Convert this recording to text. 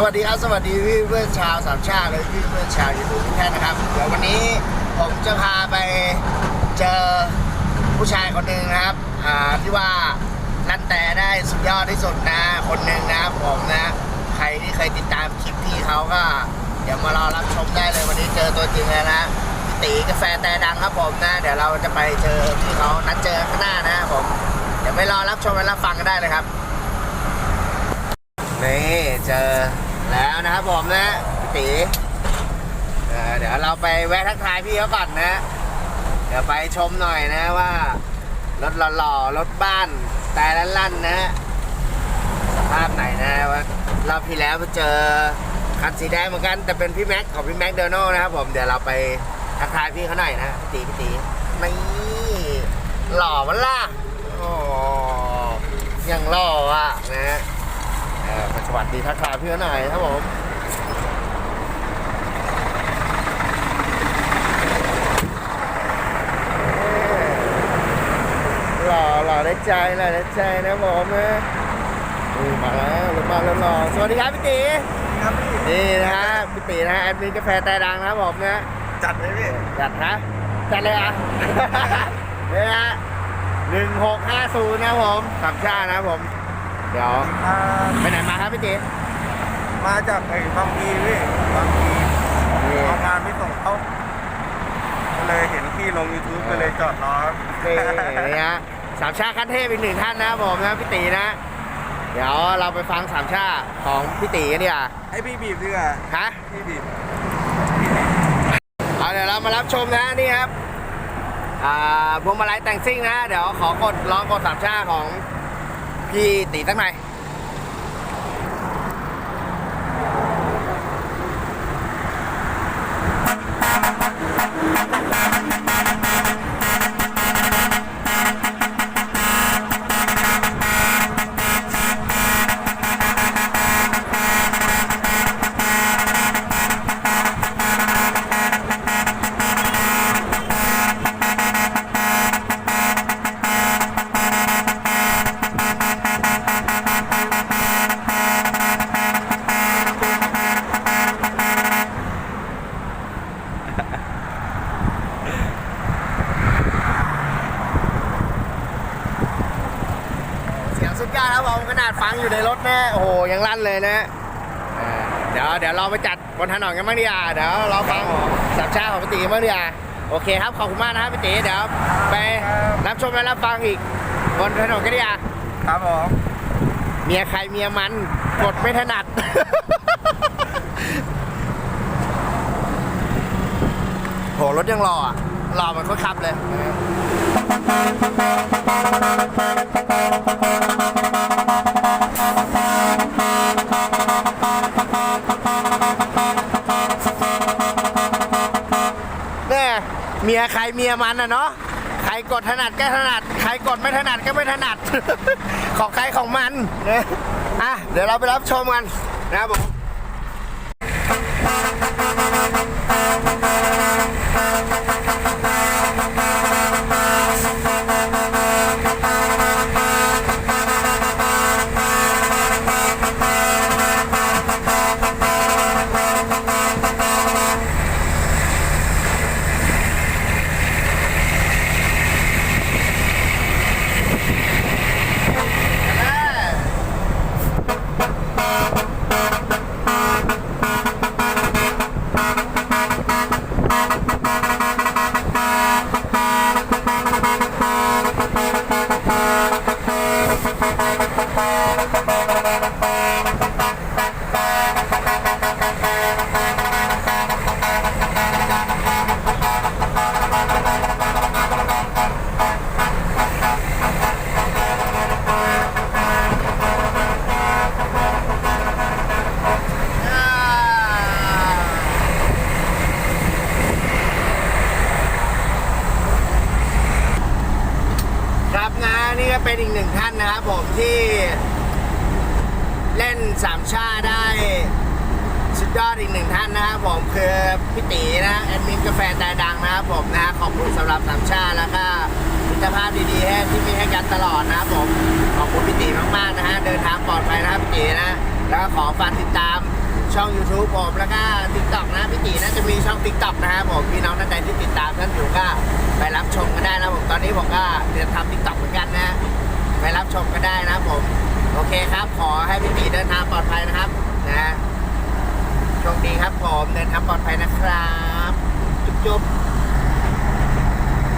สวัสดีครับ สวัสดีพี่เพื่อนชาวสามชาติและพี่เพื่อนชาวยูทูบทุกท่านนะครับ เดี๋ยววันนี้ผมจะพาไปเจอผู้ชายคนหนึ่งนะครับอ่าที่ว่าลั่นแต่ได้สุดยอดที่สุดนะ คนหนึ่งนะครับผมนะ ใครที่เคยติดตามคลิปพี่เขาก็ เดี๋ยวมารอรับชมได้เลยวันนี้เจอตัวจริงแล้วนะพี่ตีกาแฟแต่ดังครับผมนะ เดี๋ยวเราจะไปเจอพี่เขานัดเจอข้างหน้านะผม เดี๋ยวไปรอรับชมและรับฟังกันได้เลยครับนี่เจอ แล้วนะครับผมนะพี่ตีเดี๋ยวเราไปแวะทักทายพี่เขาก่อนนะ เดี๋ยวไปชมหน่อยนะว่า รถหล่อๆรถบ้านแต่ละลั่นๆนะสภาพไหนนะว่ารอบที่แล้วไปเจอคันสีแดงเหมือนกันแต่เป็นพี่แม็กของพี่แม็กเดโน่นะครับผมเดี๋ยวเราไปทักทายพี่เขาหน่อยนะพี่ตีพี่ตีนี่หล่อมันล่ะโอ้ยังหล่ออะนะ วัสดีทักทายเพื่อนหน่อยครับผมหล่อหล่อได้ใจหล่อได้ใจนะผมนะนี่มาแล้วรถมาแล้วหล่อสวัสดีครับพี่ตีครับพี่นี่นะฮะพี่ตีนะฮะแอดมินกาแฟแต่ดังนะครับผมนะจัดเลยพี่จัดนะจัดเลยอะนี่ฮะหนึ่งหกห้าศูนย์นะครับผมสามชาตินะครับผม เดี๋ยวอ่าไปไหนมาครับพี่ตีมาจากไอ้บางพีพี่บางพีนี่เอางานไปส่งเขาก็เลยเห็นพี่ลง YouTube ก็เลยจอดรอครับนี่นะฮะสามชาติขั้นเทพอีกหนึ่งท่านนะครับผมนะพี่ตีนะ เดี๋ยวเราไปฟังสามชาติของพี่ตีกันดีกว่าให้พี่บีบดีกว่าฮะ พี่บีบเอาเดี๋ยวเรามารับชมนะนี่ครับ อ่าพวงมาลัยแต่งซิ่งนะ เดี๋ยวขอกดลองกดสามชาติของ พี่ตีสัก ดยอดครับผมขนาดฟังอยู่ในรถนะโอ้โหยังลั่นเลยนะอ่าเดี๋ยวเดี๋ยวเราไปจัดบนถนนกันบ้างดีกว่าเดี๋ยวเราฟังสามชาติของพี่ตีกันบ้างดีกว่าโอเคครับขอบคุณมากนะครับพี่ตีเดี๋ยวไปรับชมและรับฟังอีก บนถนนกันดีกว่าครับผมเมียใครเมียมันกดไม่ถนัดโหรถยังรออะรอเหมันคนขับเลย เนี่ยเมียใครเมียมันอะเนาะใครกดถนัดก็ถนัด ใครกดไม่ถนัดก็ไม่ถนัด ของใครของมันนะอะเดี๋ยวเราไปรับชมกันนะครับผมอ่าครับนะนี่ก็ เป็นอีกหนึ่งท่านนะครับผมที่เล่นสามชาได้สุดยอดอีกหนึ่งท่านนะครับผมคือพี่ตีนะแอดมินกาแฟแต่ดังนะครับผมนะขอบคุณสำหรับสามชาแล้วก็มิตรภาพดีๆให้ที่มีให้กันตลอดนะครับผมขอบคุณพี่ตีมากๆนะฮะเดินทางปลอดภัยนะครับพี่ตีนะแล้วก็ขอฝากติดตามช่อง YouTube ผมแล้วก็ พี่ตีน่าจะมีช่อง TikTok นะครับผมพี่น้องท่านใดที่ติดตามท่านอยู่ก็ไปรับชมก็ได้นะผมตอนนี้ผมก็จะทำติ๊กต็อกเหมือนกันนะไปรับชมก็ได้นะผมโอเคครับ ขอให้พี่ตีเดินทางปลอดภัยนะครับนะโชคดีครับผมเดินทางปลอดภัยนะครับ จุ๊บ